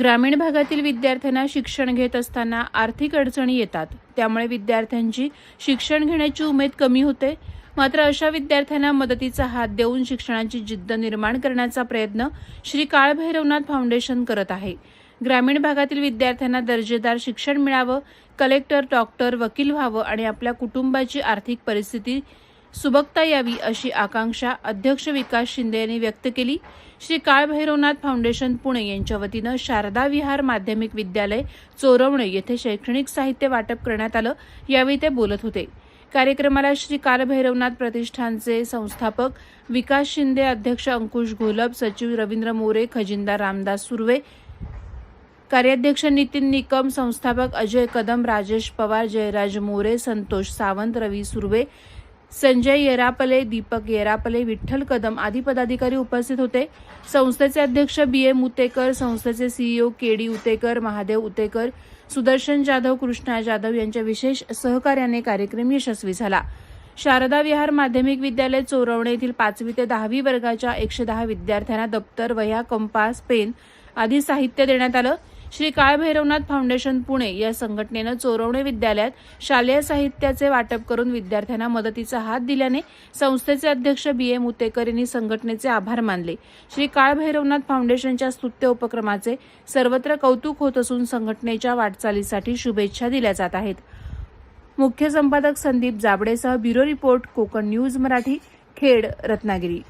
ग्रामीण भागातील विद्यार्थ्यांना शिक्षण घेत असताना आर्थिक अडचणी येतात. त्यामुळे विद्यार्थ्यांची शिक्षण घेण्याची उमेद कमी होते. मात्र अशा विद्यार्थ्यांना मदतीचा हात देऊन शिक्षणाची जिद्द निर्माण करण्याचा प्रयत्न श्री काळभैरवनाथ फाउंडेशन करत आहे. ग्रामीण भागातील विद्यार्थ्यांना दर्जेदार शिक्षण मिळावं कलेक्टर डॉक्टर वकील व्हावं आणि आपल्या कुटुंबाची आर्थिक परिस्थिती सुबकता यावी अशी आकांक्षा अध्यक्ष विकास शिंदे यांनी व्यक्त केली. श्री काळभैरवनाथ फाउंडेशन पुणे यांच्या वतीनं शारदा विहार माध्यमिक विद्यालय चोरवणे येथे शैक्षणिक साहित्य वाटप करण्यात आलं. यावेळी ते बोलत होते. कार्यक्रमाला श्री कालभैरवनाथ प्रतिष्ठानचे संस्थापक विकास शिंदे अध्यक्ष अंकुश घोलप सचिव रवींद्र मोरे खजिनदार रामदास सुर्वे कार्याध्यक्ष नितीन निकम संस्थापक अजय कदम राजेश पवार जयराज मोरे संतोष सावंत रवी सुर्वे संजय येरापले दीपक येरापले विठ्ठल कदम आदी पदाधिकारी उपस्थित होते. संस्थेचे अध्यक्ष बी एम उतेकर संस्थेचे CEO K D Utekar Mahadev Utekar Sudarshan Jadhav Krishna Jadhav यांच्या विशेष सहकार्याने कार्यक्रम यशस्वी झाला. शारदा विहार माध्यमिक विद्यालय चोरवणे येथील पाचवी ते दहावी वर्गाच्या एकशे दहा विद्यार्थ्यांना दप्तर वह्या कंपास पेन आदी साहित्य देण्यात आलं. श्री काळभैरवनाथ फाउंडेशन पुणे या संघटनेनं चोरवणे विद्यालयात शालेय साहित्याचे वाटप करून विद्यार्थ्यांना मदतीचा हात दिल्याने संस्थेचे अध्यक्ष बी ए मुतेकर यांनी संघटनेचे आभार मानले. श्री काळभैरवनाथ फाउंडेशनच्या स्तुत्य उपक्रमाचे सर्वत्र कौतुक होत असून संघटनेच्या वाटचालीसाठी शुभेच्छा दिल्या जात आहेत. मुख्य संपादक Sandeep जाबडेसह bureau report Konkan news Marathi Khed Ratnagiri.